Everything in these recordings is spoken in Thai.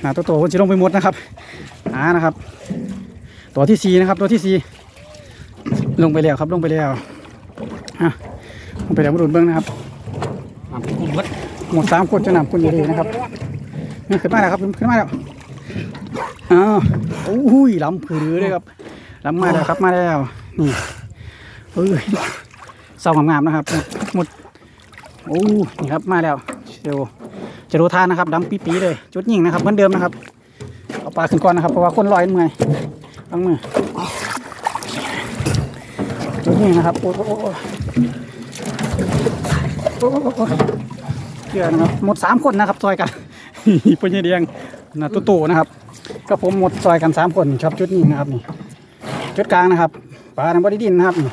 หนาตัวโตคนจะลงไปหมดนะครับหานะครับ ตัวที่สี่นะครับ ตัวที่สี่ลงไปแล้วครับลงไปแล้วอะลงไปแล้วมาดูดเบิ้งนะครับน้ำกุ้งมดหมดสามคนจะนำคนอยู่ดีนะครับนี่ขึ้นมาแล้วครับขึ้นมาแล้วอ้าวโอ้ยลำผือเลยครับลำมาแล้วครับมาแล้วนี่เอ้ยเศร้างามๆนะครับหมดหมดโอ้นี่ครับมาแล้วเดี๋ยว จะรู้ทานะครับดำปี๊ๆเลย จุดยิงนะครับเหมือนเดิมนะครับเอาปลาขึ้นก่อนนะครับเพราะว่าคนลอยเมื่อยตั้งมือจุดยิงนะครับโอ้โหโอ้โหเชื่อนะครับหมดสามคนนะครับซอยกันปัญญาเดียงนะตุตู่นะครับ ก็ผมหมดซอยกันสามคนชอบจุดนี้นะครับนี่จุดกลางนะครับปลาในบ่ได้ดินนะครับนี่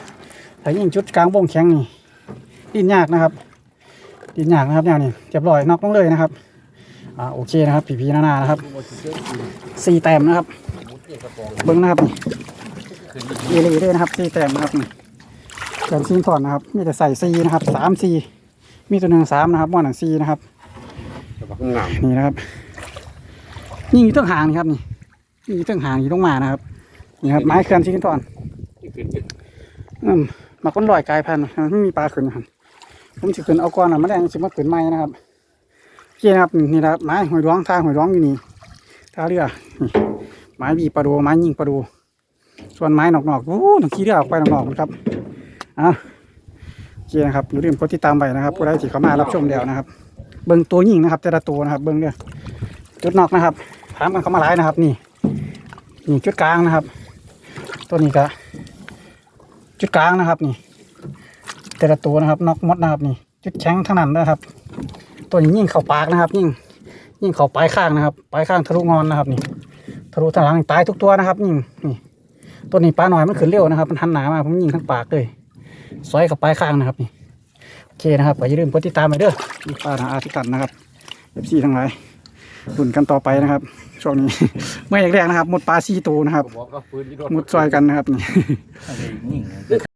ถ้ายิ่งจุดกลางวงแข็งนี่ดินยากนะครับ ดินยากนะครับแนวนี้เรียบร้อยนอกลงเลยนะครับอ่าโอเคนะครับผีพีนานานะครับสี่แต้มนะครับเบิ้งนะครับนี่เอเลยเลยนะครับสี่แต้มนะครับนี่แกนซีนถอนนะครับ มีแต่ใส่ซีนะครับสามซีมีตัวหนึ่งสามนะครับมอหนังซีนะครับแต่ว่างามนี่นะครับนี่อยู่เตื้องหางนี่ครับนี่นี่อยู่เตื้องหางอยู่ตรงมานะครับนี่ครับไม้เคลื่อนชิ้นก่อนนี่ขึ้นขึ้นอืมมาค้นลอยกลายพันธุ์ไม่มีปลาขึ้นนะครับ ผมจะขึ้นเอาก้อนอะมาแดงจะมาขึ้นไม้นะครับโอเคนะครับนี่นะครับไม้หอยร้องท่าหอยร้องอยู่นี่ท่าเรือไม้บีปลาดูไม้ยิงปลาดูส่วนไม้หนอกๆโอ้หนังขี้เรือออกไปนอกๆนะครับอะโอเคนะครับอย่าลืมกดติดตามไปนะครับผู้ใดที่เข้ามารับชมเดียวนะครับ เบิ้งตัวยิงนะครับแต่ละตัวนะครับ เบิ้งเด้อจุดนอกนะครับถามกันเข้ามาหลายนะครับ นี่นี่จุดกลางนะครับ ตัวนี้ก็จุดกลางนะครับ นี่ แต่ละตัวนะครับนอกหมดนะครับนี่จุดแข็งทั้งนั้นนะครับ ตัวนี้ยิงเข่าปากนะครับ ยิงยิงเข่าปลายข้างนะครับปลายข้างทะลุงอนนะครับนี่ทะลุทางหลังตายทุกตัวนะครับยิงนี่ตัวนี้ปลาหน่อยมันขึ้นเร็วนะครับ มันหันหนามาผมยิงทั้งปากเลยซอยเข้าปลายข้างนะครับนี่โอเคนะครับก็อย่าลืมกดติดตามไปเด้อมีป้าทางอาทิกันนะครับเอฟซีทั้งหลายรุ่นกันต่อไปนะครับ ช่วงนี้เมื่อแรกๆนะครับหมดปลาซีตูนะครับบอกก็ฟื้นที่รถหมดซอยกันนะครับนี่นิ่ง